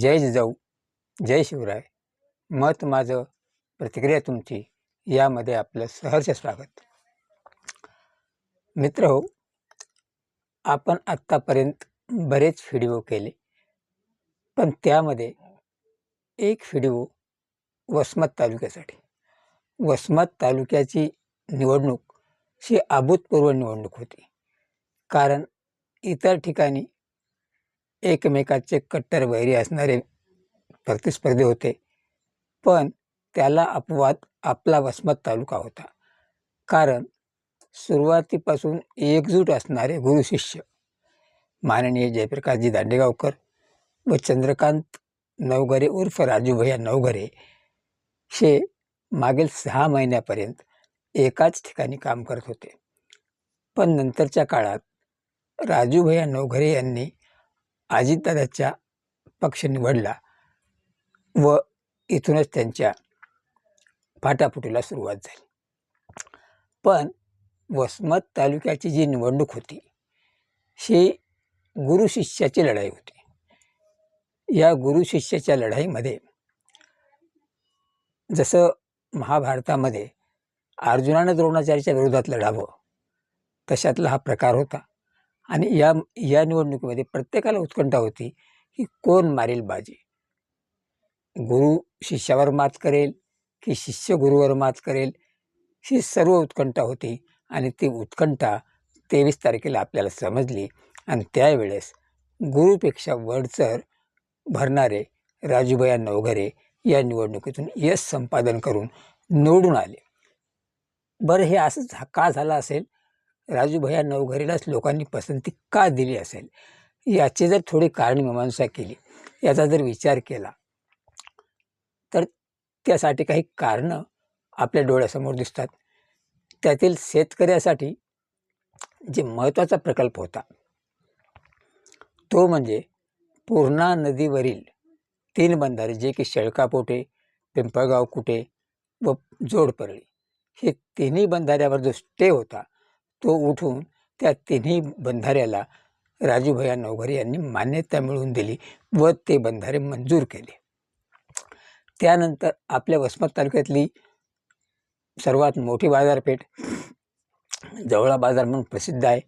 जय जिजाऊ जय शिवराय. मत माझं प्रतिक्रिया तुमची यामध्ये आपलं सहर्ष स्वागत. मित्र हो आपण आत्तापर्यंत बरेच व्हिडिओ केले पण त्यामध्ये एक व्हिडिओ वसमत तालुक्यासाठी. वसमत तालुक्याची निवडणूक ही अभूतपूर्व निवडणूक होती. कारण इतर ठिकाणी एकमेकाचे कट्टर वैरी असणारे प्रतिस्पर्धी होते. पण त्याला अपवाद आपला वसमत तालुका होता. कारण सुरुवातीपासून एकजूट असणारे गुरुशिष्य माननीय जयप्रकाशजी दांडेगावकर व चंद्रकांत नवघरे उर्फ राजूभैया नवघरे हे मागील सहा महिन्यापर्यंत एकाच ठिकाणी काम करत होते. पण नंतरच्या काळात राजूभैया नवघरे यांनी अजितदादाचा पक्ष निवडला व इथूनच त्यांच्या फाटाफुटीला सुरुवात झाली. पण वसमत तालुक्याची जी निवडणूक होती ही गुरुशिष्याची लढाई होती. या गुरुशिष्याच्या लढाईमध्ये जसं महाभारतामध्ये अर्जुनानं द्रोणाचार्याच्या विरोधात लढावं तशातला हा प्रकार होता. आणि या या निवडणुकीमध्ये प्रत्येकाला उत्कंठा होती की कोण मारेल बाजी? गुरु शिष्यावर मात करेल की शिष्य गुरुवर मात करेल? ही सर्व उत्कंठा होती आणि ती उत्कंठा तेवीस तारखेला आपल्याला समजली आणि त्यावेळेस गुरुपेक्षा वडचर भरणारे राजूभया नवघरे या निवडणुकीतून यश संपादन करून निवडून आले. बरं हे असं झा- का झालं असेल? राजूभया नवघरेलाच लोकांनी पसंती का दिली असेल? याची जर थोडी कारणमीमांसा केली याचा जर विचार केला तर त्यासाठी काही कारणं आपल्या डोळ्यासमोर दिसतात. त्यातील शेतकऱ्यासाठी जे महत्त्वाचा प्रकल्प होता तो म्हणजे पूर्णा नदीवरील तीन बंधारे जे की शेळकापोटे पिंपळगाव कुटे व जोडपरळी. हे तिन्ही बंधाऱ्यावर जो स्टे होता तो उठून त्या तिन्ही बंधाऱ्याला राजूभैया नवघरे यांनी मान्यता मिळवून दिली व ते बंधारे मंजूर केले. त्यानंतर आपल्या वसमत तालुक्यातली सर्वात मोठी बाजारपेठ जवळा बाजार म्हणून प्रसिद्ध आहे.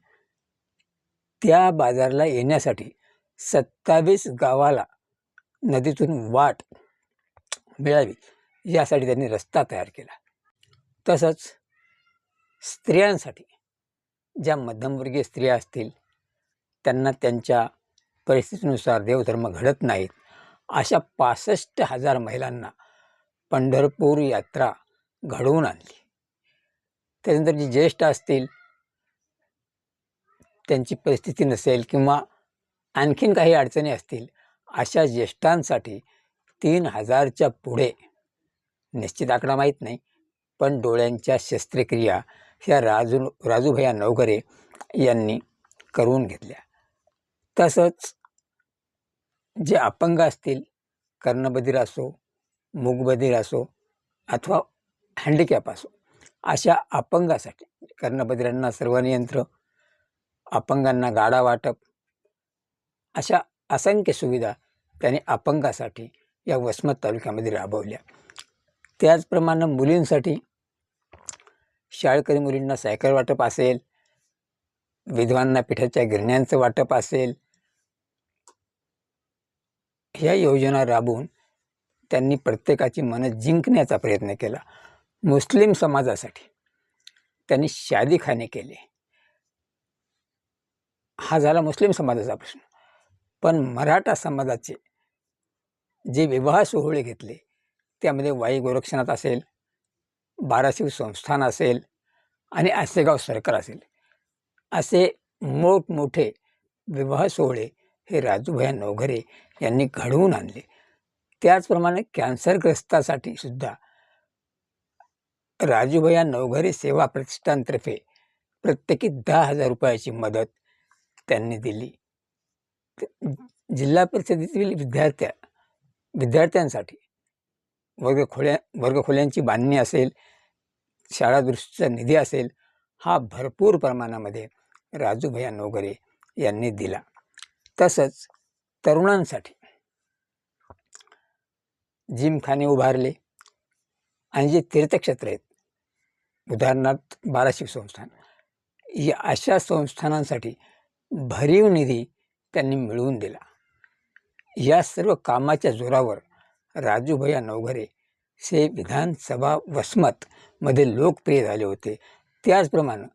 त्या बाजारला येण्यासाठी सत्तावीस गावाला नदीतून वाट मिळावी यासाठी त्यांनी रस्ता तयार केला. तसंच स्त्रियांसाठी ज्या मध्यमवर्गीय स्त्रिया असतील त्यांना त्यांच्या परिस्थितीनुसार देवधर्म घडत नाहीत. अशा पासष्ट हजार महिलांना पंढरपूर यात्रा घडवून आणली. त्यानंतर जी ज्येष्ठ असतील त्यांची परिस्थिती नसेल किंवा आणखीन काही अडचणी असतील अशा ज्येष्ठांसाठी तीन हजारच्या पुढे निश्चित आकडा माहीत नाही पण डोळ्यांच्या शस्त्रक्रिया ह्या राजू राजूभैया नवघरे यांनी करून घेतल्या. तसंच जे अपंग असतील कर्णबधीर असो मूगबधीर असो अथवा हँडिकॅप असो अशा अपंगासाठी कर्णबधिरांना सर्वनियंत्र अपंगांना गाडा वाटप अशा असंख्य सुविधा त्यांनी अपंगासाठी या वसमत तालुक्यामध्ये राबवल्या. त्याचप्रमाणे मुलींसाठी शाळकरी मुलींना सायकल वाटप असेल विधवांना पिठाच्या गिरण्यांचं वाटप असेल ह्या योजना राबवून त्यांनी प्रत्येकाची मनं जिंकण्याचा प्रयत्न केला. मुस्लिम समाजासाठी त्यांनी शादीखाने केले. हा झाला मुस्लिम समाजाचा प्रश्न. पण मराठा समाजाचे जे विवाह सोहळे घेतले त्यामध्ये वाई गोरक्षनाथ असेल बाराशिव संस्थान असेल आणि आसेगाव सरकार असेल. असे मोठमोठे विवाह सोहळे हे राजूभया नवघरे यांनी घडवून आणले. त्याचप्रमाणे कॅन्सरग्रस्तासाठी सुद्धा राजूभया नवघरे सेवा प्रतिष्ठानतर्फे प्रत्येकी दहा हजार रुपयाची मदत त्यांनी दिली. जिल्हा परिषदेतील विद्यार्थ्या विद्यार्थ्यांसाठी वर्गखोल्या वर्गखोल्यांची बांधणी असेल शाळा दुरुस्तीचा निधी असेल हा भरपूर प्रमाणामध्ये राजूभया नोगरे यांनी दिला. तसंच तरुणांसाठी जिमखाने उभारले. आणि जे तीर्थक्षेत्र आहेत उदाहरणार्थ बाराशिक संस्थान या अशा संस्थानांसाठी भरीव निधी त्यांनी मिळवून दिला. या सर्व कामाच्या जोरावर राजूभैया नवघरे हे विधानसभा वसमतमध्ये लोकप्रिय झाले होते. त्याचप्रमाणे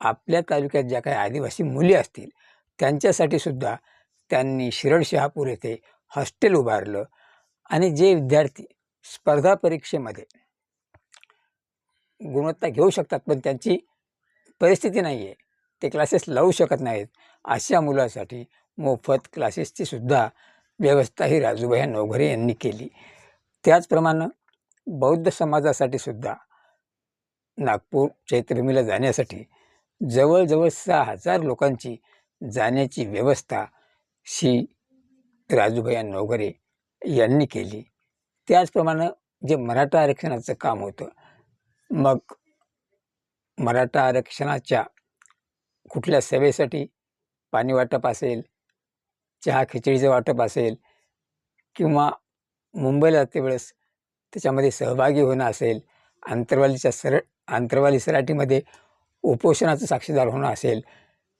आपल्या तालुक्यात ज्या काही आदिवासी मुली असतील त्यांच्यासाठी सुद्धा त्यांनी शिरड शहापूर येथे हॉस्टेल उभारलं आणि जे विद्यार्थी स्पर्धा परीक्षेमध्ये गुणवत्ता घेऊ शकतात पण त्यांची परिस्थिती नाही आहे ते क्लासेस लावू शकत नाहीत. अशा मुलासाठी मोफत क्लासेसची सुद्धा व्यवस्था ही राजूबाई नवघरे यांनी केली. त्याचप्रमाणे बौद्ध समाजासाठी सुद्धा नागपूर चैत्रभूमीला जाण्यासाठी जवळजवळ सहा हजार लोकांची जाण्याची व्यवस्था श्री राजूभाई नवघरे यांनी केली. त्याचप्रमाणे जे मराठा आरक्षणाचं काम होतं मग मराठा आरक्षणाच्या कुठल्या सेवेसाठी पाणी वाटप असेल चहा खिचडीचं वाटप असेल किंवा मुंबईला जाते वेळेस त्याच्यामध्ये सहभागी होणं असेल आंतरवालीच्या सर आंतरवाली सराटीमध्ये उपोषणाचं साक्षीदार होणं असेल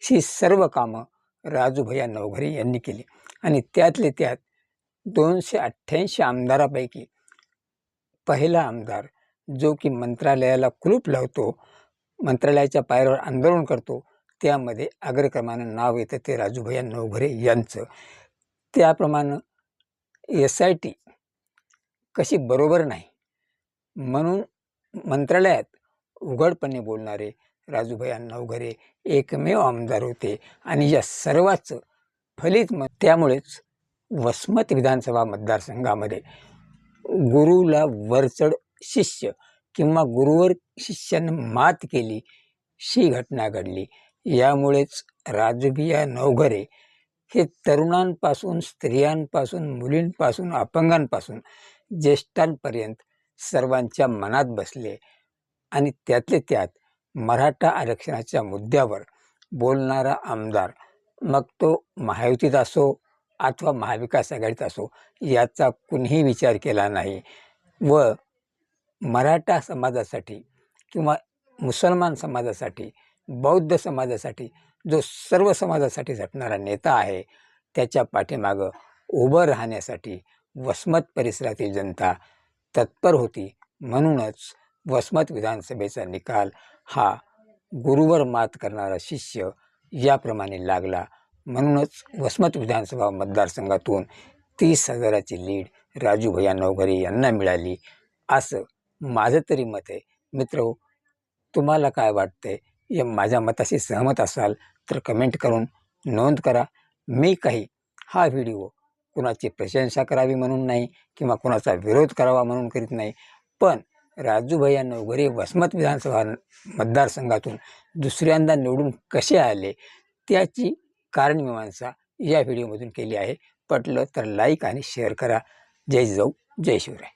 ही सर्व कामं राजूभैया नवघरे यांनी केली. आणि त्यातले त्यात दोनशे अठ्ठ्याऐंशी आमदारापैकी पहिला आमदार जो की मंत्रालयाला कुलूप लावतो मंत्रालयाच्या पायऱ्यावर आंदोलन करतो त्यामध्ये अग्रक्रमानं नाव येतं ते राजूभैया नवघरे यांचं. त्याप्रमाणे एस आय टी कशी बरोबर नाही म्हणून मंत्रालयात उघडपणे बोलणारे राजूभैया नवघरे एकमेव आमदार होते आणि या सर्वाचं फलित म त्यामुळेच वसमत विधानसभा मतदारसंघामध्ये गुरुला वरचढ शिष्य किंवा गुरुवर शिष्यानं मात केली ही घटना घडली. यामुळेच राजबिया नवघरे हे तरुणांपासून स्त्रियांपासून मुलींपासून अपंगांपासून ज्येष्ठांपर्यंत सर्वांच्या मनात बसले आणि त्यातले त्यात मराठा आरक्षणाच्या मुद्द्यावर बोलणारा आमदार मग तो महायुतीत असो अथवा महाविकास आघाडीत असो याचा कुणीही विचार केला नाही व मराठा समाजासाठी किंवा मुसलमान समाजासाठी बौद्ध समाजासाठी जो सर्व समाजासाठी झटणारा नेता आहे त्याच्या पाठीमागं उभं राहण्यासाठी वसमत परिसरातील जनता तत्पर होती. म्हणूनच वसमत विधानसभेचा निकाल हा गुरुवर मात करणारा शिष्य याप्रमाणे लागला. म्हणूनच वसमत विधानसभा मतदारसंघातून तीस हजाराची लीड राजू भैया नवघरे यांना मिळाली. असं माझं तरी मत आहे. मित्र तुम्हाला काय वाटतंय? या माझ्या मताशी सहमत असाल तर कमेंट करून नोंद करा. मी काही हा व्हिडिओ कुणाची प्रशंसा करावी म्हणून नाही किंवा कुणाचा विरोध करावा म्हणून करीत नाही पण राजूभैया नवघरे वसमत विधानसभा मतदारसंघातून दुसऱ्यांदा निवडून कसे आले त्याची कारणमीमांसा या व्हिडिओमधून केली आहे. पटलं तर लाईक आणि शेअर करा. जय जाऊ जय शिवराय.